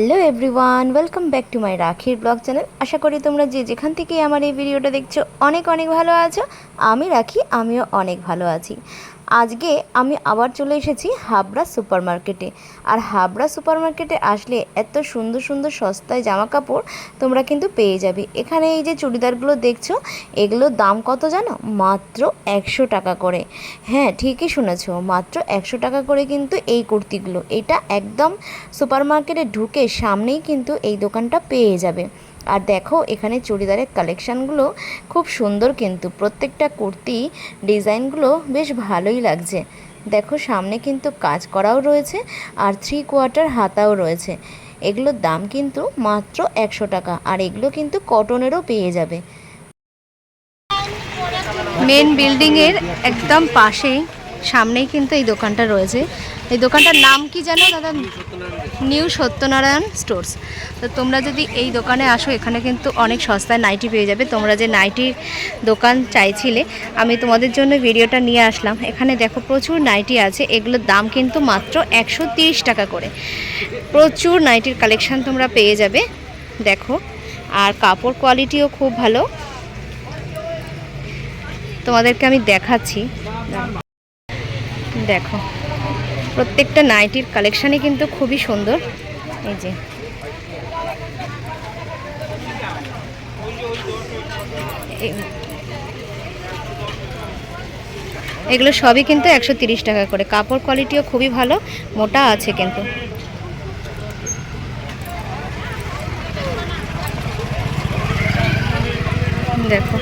Hello everyone, welcome back to my রাখির blog channel. আশা করি তোমরা যে যেখান থেকে আমার এই ভিডিওটা দেখছ, অনেক অনেক ভালো আছো। আমি রাখি, আমিও অনেক ভালো আছি। আজকে আমি আবার চলে এসেছি হাবড়া সুপার মার্কেটে আর হাবড়া সুপার মার্কেটে আসলে এত সুন্দর সুন্দর সস্তায় জামা কাপড় তোমরা কিন্তু পেয়ে যাবে। এখানে এই যে চুড়িদারগুলো দেখছ এগুলোর দাম কত জানো? মাত্র একশো টাকা করে। হ্যাঁ ঠিকই শুনেছো, মাত্র একশো টাকা করে কিন্তু এই কুর্তিগুলো। এটা একদম সুপার মার্কেটে ঢুকে সামনেই কিন্তু এই দোকানটা পেয়ে যাবে। আর দেখো, এখানে চুড়িদারের কালেকশানগুলো খুব সুন্দর কিন্তু। প্রত্যেকটা কুর্তি ডিজাইনগুলো বেশ ভালোই লাগছে। দেখো, সামনে কিন্তু কাজ করাও রয়েছে আর থ্রি কোয়ার্টার হাতাও রয়েছে। এগুলোর দাম কিন্তু মাত্র একশো টাকা আর এগুলো কিন্তু কটনেরও পেয়ে যাবে। মেন বিল্ডিংয়ের একদম পাশেই, সামনেই কিন্তু এই দোকানটা রয়েছে। এই দোকানটার নাম কি জানো দাদা? New Satyanarayan stores. তো তোমরা যদি এই দোকানে আসো, এখানে কিন্তু অনেক সস্তায় নাইটি পেয়ে যাবে। তোমরা যে নাইটির দোকান চাইছিলে, আমি তোমাদের জন্য ভিডিওটা নিয়ে আসলাম। এখানে দেখো প্রচুর নাইটি আছে। এগুলোর দাম কিন্তু মাত্র একশো টাকা করে। প্রচুর নাইটির কালেকশান তোমরা পেয়ে যাবে, দেখো। আর কাপড় কোয়ালিটিও খুব ভালো। তোমাদেরকে আমি দেখাচ্ছি। দেখো। প্রত্যেকটা নাইটির কালেকশানই কিন্তু খুবই সুন্দর। এই যে। এগুলো সবই কিন্তু একশো টাকা করে। কাপড় কোয়ালিটিও খুবই ভালো, মোটা আছে কিন্তু। দেখো।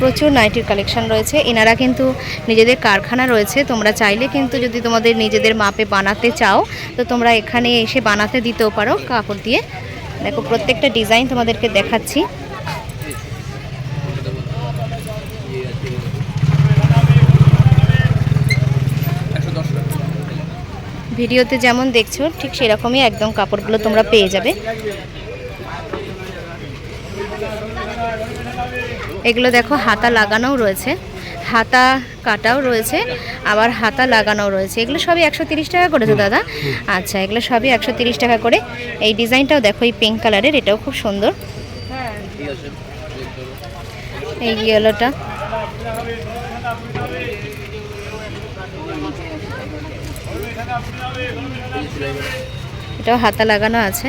প্রচুর নাইটির কালেকশন রয়েছে। এনারা কিন্তু নিজেদের কারখানা রয়েছে। তোমরা চাইলে কিন্তু যদি তোমাদের নিজেদের মাপে বানাতে চাও, তো তোমরা এখানে এসে বানাতে দিতেও পারো কাপড় দিয়ে। দেখো, প্রত্যেকটা ডিজাইন তোমাদেরকে দেখাচ্ছি। ভিডিওতে যেমন দেখছ, ঠিক সেরকমই একদম কাপড়গুলো তোমরা পেয়ে যাবে। এগুলো দেখো হাতা লাগানোও রয়েছে হাতা কাটাও রয়েছে আবার হাতা লাগানোও রয়েছে। এগুলো সবই একশো তিরিশ টাকা করে তো দাদা? আচ্ছা এগুলো সবই একশো তিরিশ টাকা করে। এই ডিজাইনটাও দেখো এই পিঙ্ক কালারের এটাও খুব সুন্দর। এই ইয়েলোটা এটাও হাতা লাগানো আছে।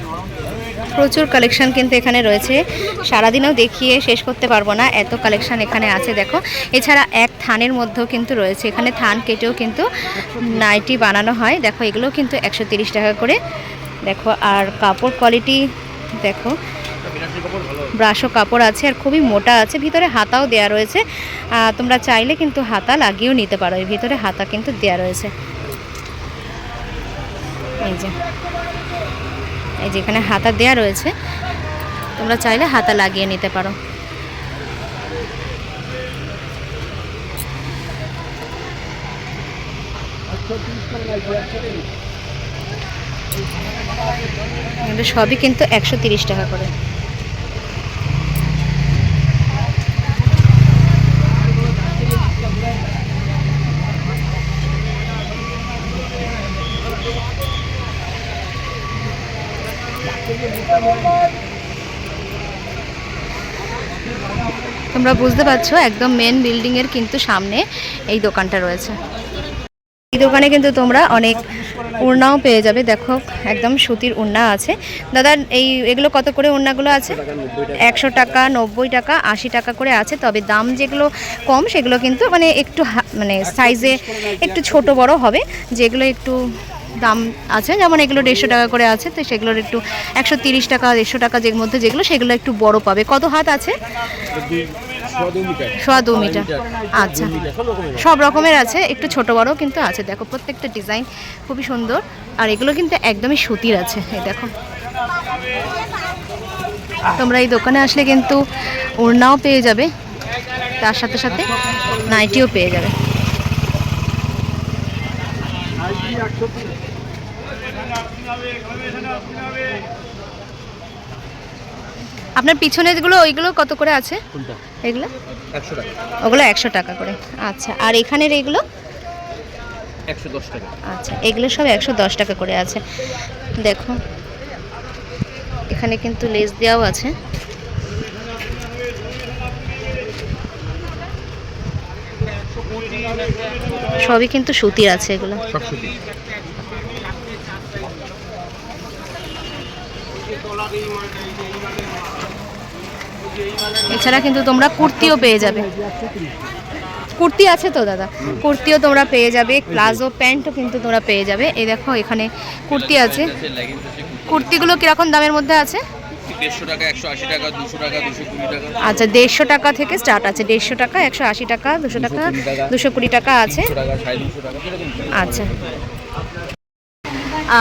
প্রচুর কালেকশন কিন্তু এখানে রয়েছে। সারাদিনেও দেখিয়ে শেষ করতে পারব না, এত কালেকশন এখানে আছে, দেখো। এছাড়া এক থানের মধ্যেও কিন্তু রয়েছে, এখানে থান কেটেও কিন্তু নাইটি বানানো হয়। দেখো এগুলো কিন্তু একশো টাকা করে। দেখো, আর কাপড় কোয়ালিটি দেখো। ব্রাশও কাপড় আছে, আর খুবই মোটা আছে, ভিতরে হাতাও দেয়া রয়েছে। তোমরা চাইলে কিন্তু হাতা লাগিয়েও নিতে পারো ভিতরে হাতা কিন্তু দেয়া রয়েছে। এই যে। এই যেখানে হাতা দেয়া রয়েছে। তোমরা চাইলে হাতা লাগিয়ে নিতে পারো। সবই কিন্তু একশো টাকা করে। তোমরা বুঝতে পারছ, একদম মেন বিল্ডিংয়ের কিন্তু সামনে এই দোকানটা রয়েছে। এই দোকানে কিন্তু তোমরা অনেক উড়নাও পেয়ে যাবে। দেখো, একদম সুতির উড়না আছে। দাদা, এই এগুলো কত করে উড়নাগুলো আছে? একশো টাকা, নব্বই টাকা, আশি টাকা করে আছে। তবে দাম যেগুলো কম, সেগুলো কিন্তু মানে একটু মানে সাইজে একটু ছোট বড় হবে। যেগুলো একটু দাম আছে, যেমন এগুলো দেড়শো টাকা করে আছে, তো সেগুলোর একটু একশো টাকা, দেড়শো টাকা যে মধ্যে যেগুলো, সেগুলো একটু বড় পাবে। কত হাত আছে? সোয়া দু মিটার। আচ্ছা। সব রকমের আছে একটু ছোট বড় কিন্তু আছে। দেখো প্রত্যেকটা ডিজাইন খুবই সুন্দর। আর এগুলো কিন্তু একদমই সুতির আছে। এই দেখো। তোমরা এই দোকানে আসলে কিন্তু ওড়নাও পেয়ে যাবে। তার সাথে সাথে নাইটিও পেয়ে যাবে। আপনার পিছনে যেগুলো ওইগুলো কত করে আছে? এগুলো? একশো টাকা। ওগুলো একশো টাকা করে। আচ্ছা আর এখানের এগুলো? একশো দশ টাকা। আচ্ছা এগুলো সব একশো দশ টাকা করে আছে। দেখো এখানে কিন্তু লেস দেওয়াও আছে। সবই কিন্তু সুতির আছে এগুলো। সব সুতি এছাড়া কিন্তু তোমরা কুর্তিও পেয়ে যাবে। কুর্তি আছে তো দাদা? কুর্তিও তোমরা পেয়ে যাবে প্লাজো প্যান্টও কিন্তু তোমরা পেয়ে যাবে। এই দেখো এখানে কুর্তি আছে। কুর্তিগুলো কীরকম দামের মধ্যে আছে? আচ্ছা দেড়শো টাকা থেকে স্টার্ট আছে। দেড়শো টাকা একশো আশি টাকা দুশো টাকা দুশো কুড়ি টাকা আছে। আচ্ছা।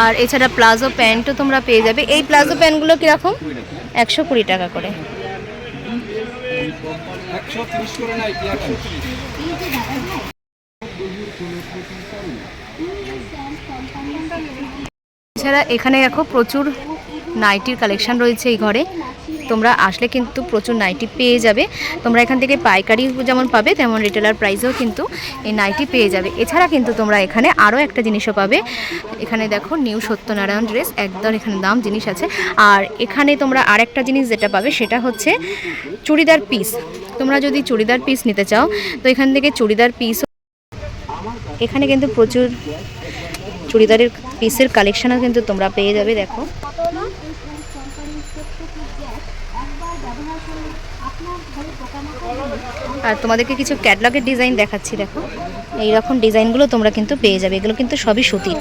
আর এছাড়া প্লাজো প্যান্টও তোমরা পেয়ে যাবে। এই প্লাজো প্যান্টগুলো কীরকম? একশো কুড়ি টাকা করে। করে নাই কি একশো এছাড়া এখানে দেখো প্রচুর নাইটির কালেকশন রয়েছে এই ঘরে। তোমরা আসলে কিন্তু প্রচুর নাইটি পেয়ে যাবে। তোমরা এখান থেকে পাইকারি যেমন পাবে, তেমন রিটেলার প্রাইসেও কিন্তু এই নাইটি পেয়ে যাবে। এছাড়া কিন্তু তোমরা এখানে আরও একটা জিনিসও পাবে। এখানে দেখো নিউ সত্যনারায়ণ ড্রেস একদম এখানে দাম জিনিস আছে। আর এখানে তোমরা আরেকটা জিনিস যেটা পাবে, সেটা হচ্ছে চুড়িদার পিস তোমরা যদি চুড়িদার পিস নিতে চাও, তো এখান থেকে চুড়িদার পিস এখানে কিন্তু প্রচুর চুড়িদারের পিসের কালেকশনও কিন্তু তোমরা পেয়ে যাবে, দেখো। আর তোমাদেরকে কিছু ক্যাটলগের ডিজাইন দেখাচ্ছি, দেখো। এই রকম ডিজাইনগুলো তোমরা কিন্তু পেয়ে যাবে, এগুলো কিন্তু সবই সুতির।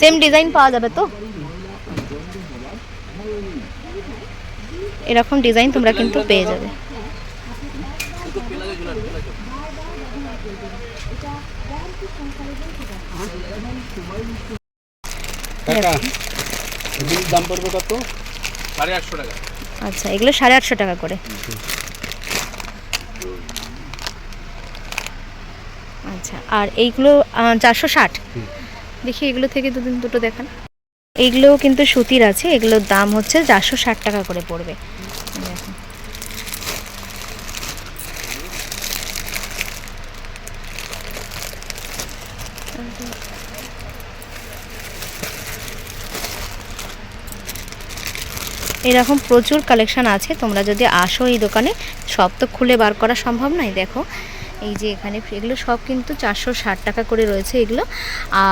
সেম ডিজাইন পাওয়া যাবে তো? এরকম ডিজাইন তোমরা কিন্তু পেয়ে যাবে। কাকা দাম পড়বে কত? সাড়ে আটশো টাকা। আচ্ছা এগুলো সাড়ে আটশো টাকা করে। আচ্ছা আর এইগুলো চারশো ষাট। দেখি এগুলো থেকে দুদিন দুটো দেখান। এইগুলোও কিন্তু সুতির আছে এগুলোর দাম হচ্ছে চারশো ষাট টাকা করে পড়বে। এরকম প্রচুর কালেকশন আছে তোমরা যদি আসো এই দোকানে সব তো খুলে বার করা সম্ভব নয় দেখো। এই যে এখানে এগুলো সব কিন্তু চারশো ষাট টাকা করে রয়েছে এগুলো।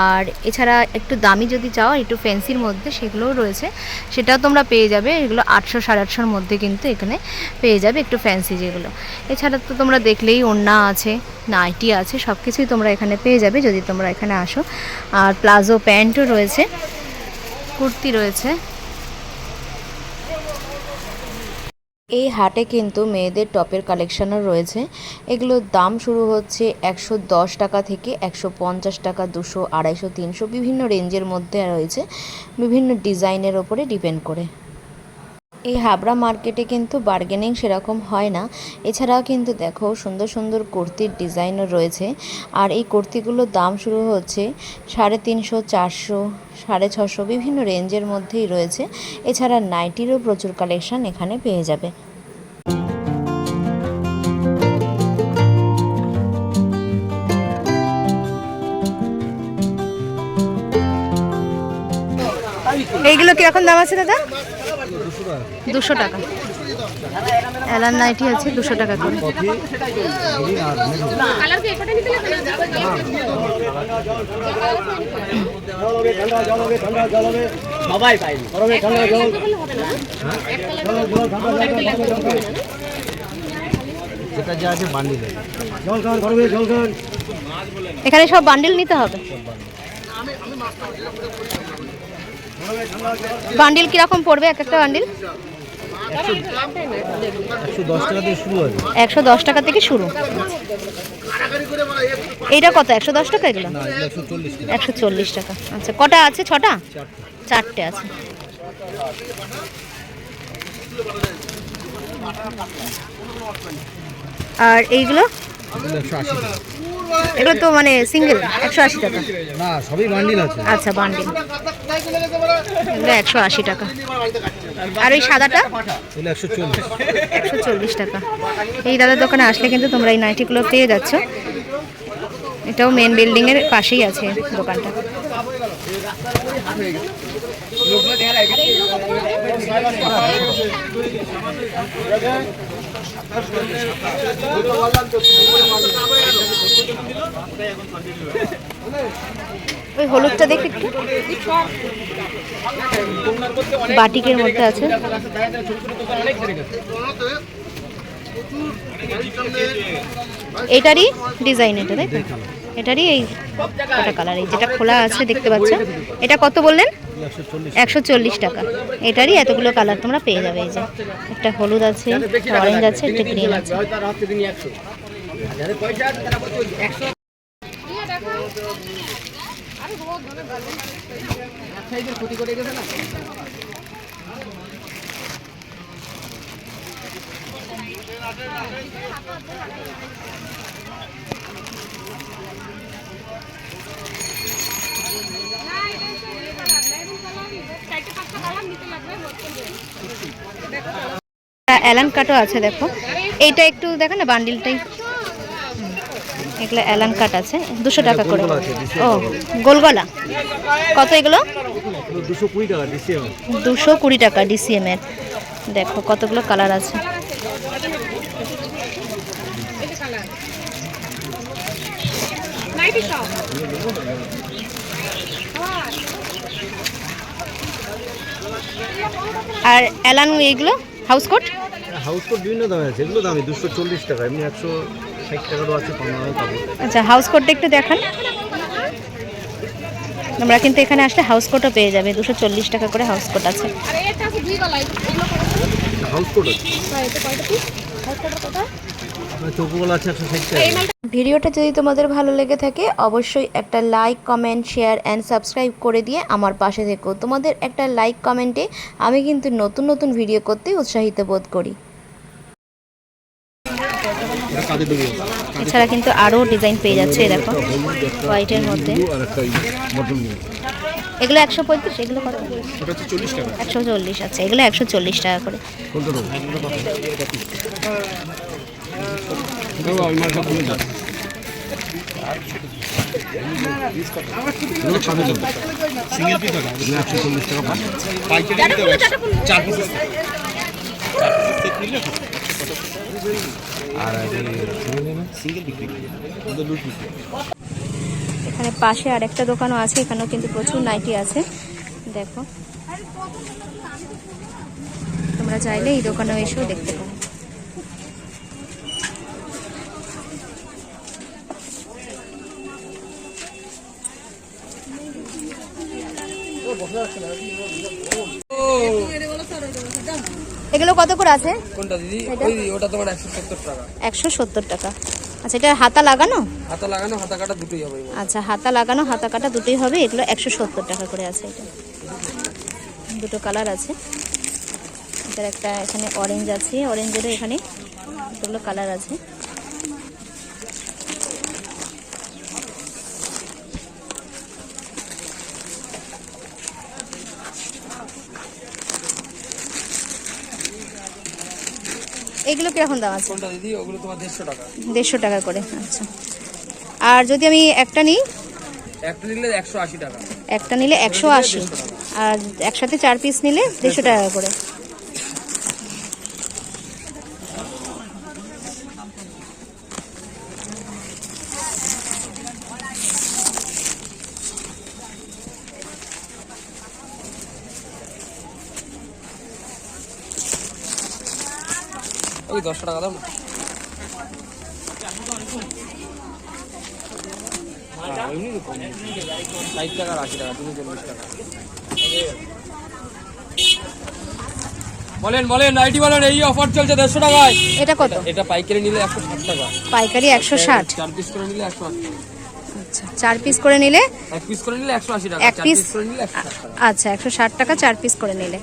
আর এছাড়া একটু দামি যদি চাও, একটু ফ্যান্সির মধ্যে সেগুলোও রয়েছে। সেটাও তোমরা পেয়ে যাবে। এগুলো আটশো সাড়ে আটশোর মধ্যে কিন্তু এখানে পেয়ে যাবে একটু ফ্যান্সি যেগুলো। এছাড়া তো তোমরা দেখলেই ওড়না আছে নাইটি আছে সব কিছুই তোমরা এখানে পেয়ে যাবে যদি তোমরা এখানে আসো। আর প্লাজো প্যান্টও রয়েছে, কুর্তি রয়েছে। এই হাটে কিন্তু মেয়েদের টপের কালেকশনও রয়েছে। এগুলোর দাম শুরু হচ্ছে একশো দশ টাকা থেকে একশো পঞ্চাশ টাকা, দুশো, আড়াইশো, তিনশো বিভিন্ন রেঞ্জের মধ্যে রয়েছে। বিভিন্ন ডিজাইনের ওপরে ডিপেন্ড করে। এই হাবড়া মার্কেটে কিন্তু বার্গেনিং সেরকম হয় না। এছাড়াও কিন্তু দেখো, সুন্দর সুন্দর কুর্তির ডিজাইনও রয়েছে। আর এই কুর্তিগুলোর দাম শুরু হচ্ছে সাড়ে তিনশো, চারশো, সাড়ে ছশো, বিভিন্ন রেঞ্জের মধ্যেই রয়েছে। এছাড়া নাইটিরও প্রচুর কালেকশন এখানে পেয়ে যাবে। এইগুলো কীরকম দাম আছে দাদা? দুশো টাকা। অ্যালান নাইটি আছে দুশো টাকা করে। যেটা যা আছে বান্ডিলে এখানে সব বান্ডিল নিতে হবে। বান্ডিল কীরকম পড়বে? এক একটা বান্ডিল একশো দশ টাকা থেকে শুরু। এইটা কত? একশো দশ টাকা এগুলো? একশো চল্লিশ টাকা। আচ্ছা কটা আছে? ছটা? চারটে আছে। আর এইগুলো? এগুলো তো মানে সিঙ্গেল একশো আশি টাকা। না সবই বান্ডিল আছে। আচ্ছা বান্ডিল এগুলো একশো আশি টাকা। আর ওই সাদাটা? একশো চল্লিশ। টাকা। এই দাদার দোকানে আসলে কিন্তু তোমরা এই নাইটি নাইটিগুলো পেয়ে যাচ্ছ। এটাও মেন বিল্ডিং এর পাশেই আছে দোকানটা। ওই হলুদটা দেখি একটু বাটিকের মধ্যে আছে। এটারই ডিজাইন এটা, তাই এটারই এই কালার এই যেটা খোলা আছে দেখতে পাচ্ছ। এটা কত বললেন? একশো চল্লিশ টাকা। এটারই এতগুলো কালার তোমরা পেয়ে যাবে, এই যে। একটা হলুদ আছে অরেঞ্জ আছে, একটা গ্রিন আছে। অ্যালান কাটও আছে দেখো। এইটা একটু দেখো না বান্ডিলটাই। এগুলো অ্যালান কাট আছে দুশো টাকা করে। ও গোলগলা। কত এগুলো? দুশো কুড়ি টাকা ডিসিএম এর। দেখো কতগুলো কালার আছে। আর অ্যালান এইগুলো হাউস কোট? হাউস কোট বিভিন্ন দামে আছে। এগুলো দামি দুশো চল্লিশ টাকা এমনি একশো আচ্ছা হাউস কোটটা একটু দেখান। আমরা কিন্তু এখানে আসলে হাউস কোটও পেয়ে যাবে দুশো চল্লিশ টাকা করে হাউস কোট আছে। ভিডিওটা যদি তোমাদের ভালো লেগে থাকে অবশ্যই একটা like comment share and subscribe করে দিয়ে আমার পাশে থেকো। তোমাদের একটা লাইক কমেন্টে আমি কিন্তু নতুন নতুন ভিডিও করতে উৎসাহিত বোধ করি। এছাড়া কিন্তু আরও ডিজাইন পেয়ে যাচ্ছে দেখো, হোয়াইটের মধ্যে। এগুলো একশো পঁয়ত্রিশ, এগুলো কত? একশো চল্লিশ আছে এগুলো একশো চল্লিশ টাকা করে। চার আর সিঙ্গেল বিক্রি এখানে পাশে আর একটা দোকানও আছে এখানেও কিন্তু প্রচুর নাইটি আছে। দেখো। তোমরা চাইলে এই দোকানেও এসেও দেখতে পারো। এগুলো কত করে আছে? কোনটা দিদি? ওই ওটা তোমার একশো সত্তর টাকা। একশো সত্তর টাকা। আচ্ছা এটা হাতা লাগানো? হাতা লাগানো হাতা কাটা দুটোই হবে আচ্ছা হাতা লাগানো হাতা কাটা দুটোই হবে এগুলো একশো সত্তর টাকা করে আছে এটা। দুটো কালার আছে। এটার একটা এখানে অরেঞ্জ আছে অরেঞ্জেরও এখানে দুটো কালার আছে। এগুলো কীরকম দাম আছে? কোনটা দিদি? ওগুলো তোমার দেড়শো টাকা। দেড়শো টাকা করে আচ্ছা। আর যদি আমি একটা নিই? একটা নিলে একশো আশি টাকা। একটা নিলে একশো আশি। আর একসাথে চার পিস নিলে দেড়শো টাকা। করে। দশটা টাকা দাও না হ্যাঁ ষাট টাকা আশি টাকা দুশো চল্লিশ টাকা। বলেন বলেন নাইটি বলেন এই অফার চলছে দেড়শো টাকায়। এটা কত? এটা পাইকারি নিলে একশো ষাট টাকা। পাইকারি একশো ষাট। চার পিস করে নিলে একশো আশি। আচ্ছা চার পিস করে নিলে এক পিস করে নিলে একশো আশি টাকা এক পিস করে নিলে আচ্ছা একশো ষাট টাকা চার পিস করে নিলে।